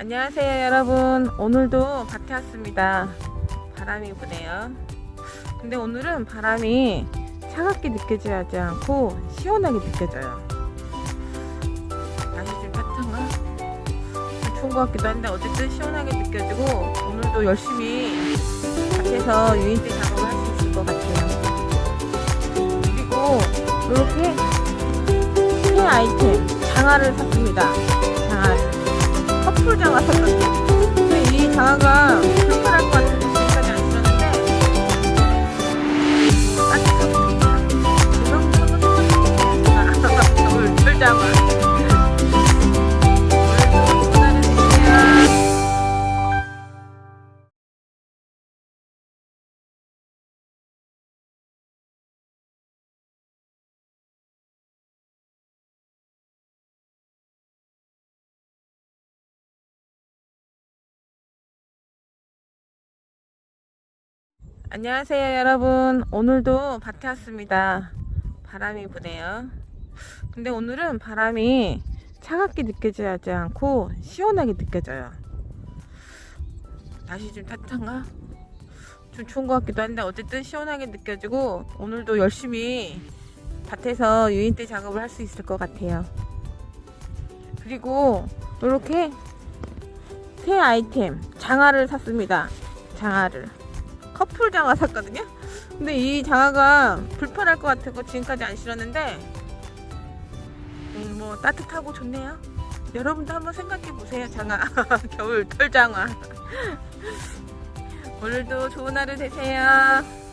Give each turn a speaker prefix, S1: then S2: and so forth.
S1: 안녕하세요 여러분. 오늘도 밭에 왔습니다. 바람이 부네요. 근데 오늘은 바람이 차갑게 느껴지지 않고 시원하게 느껴져요. 날씨 좀? 좀 추운 것 같기도 한데 어쨌든 시원하게 느껴지고 오늘도 열심히 밭에서 유인대 작업을 할 수 있을 것 같아요. 그리고 이렇게 새 아이템 장화를 샀습니다 장화가 불편할 것 같은데 지금까지 안 신었는데 따뜻하고 좋다. 그런 거는 겨울 털 장화. 안녕하세요 여러분. 오늘도 밭에 왔습니다. 바람이 부네요. 근데 오늘은 바람이 차갑게 느껴지지 않고 시원하게 느껴져요. 날씨 좀 따뜻한가? 좀 추운 것 같기도 한데 어쨌든 시원하게 느껴지고 오늘도 열심히 밭에서 유인대 작업을 할 수 있을 것 같아요. 그리고 이렇게 새 아이템 장화를 샀습니다. 장화를 커플 장화 샀거든요. 근데 이 장화가 불편할 것 같아서 지금까지 안 신었는데 음, 뭐 따뜻하고 좋네요. 여러분도 한번 생각해 보세요. 장화 겨울 털 장화. 오늘도 좋은 하루 되세요.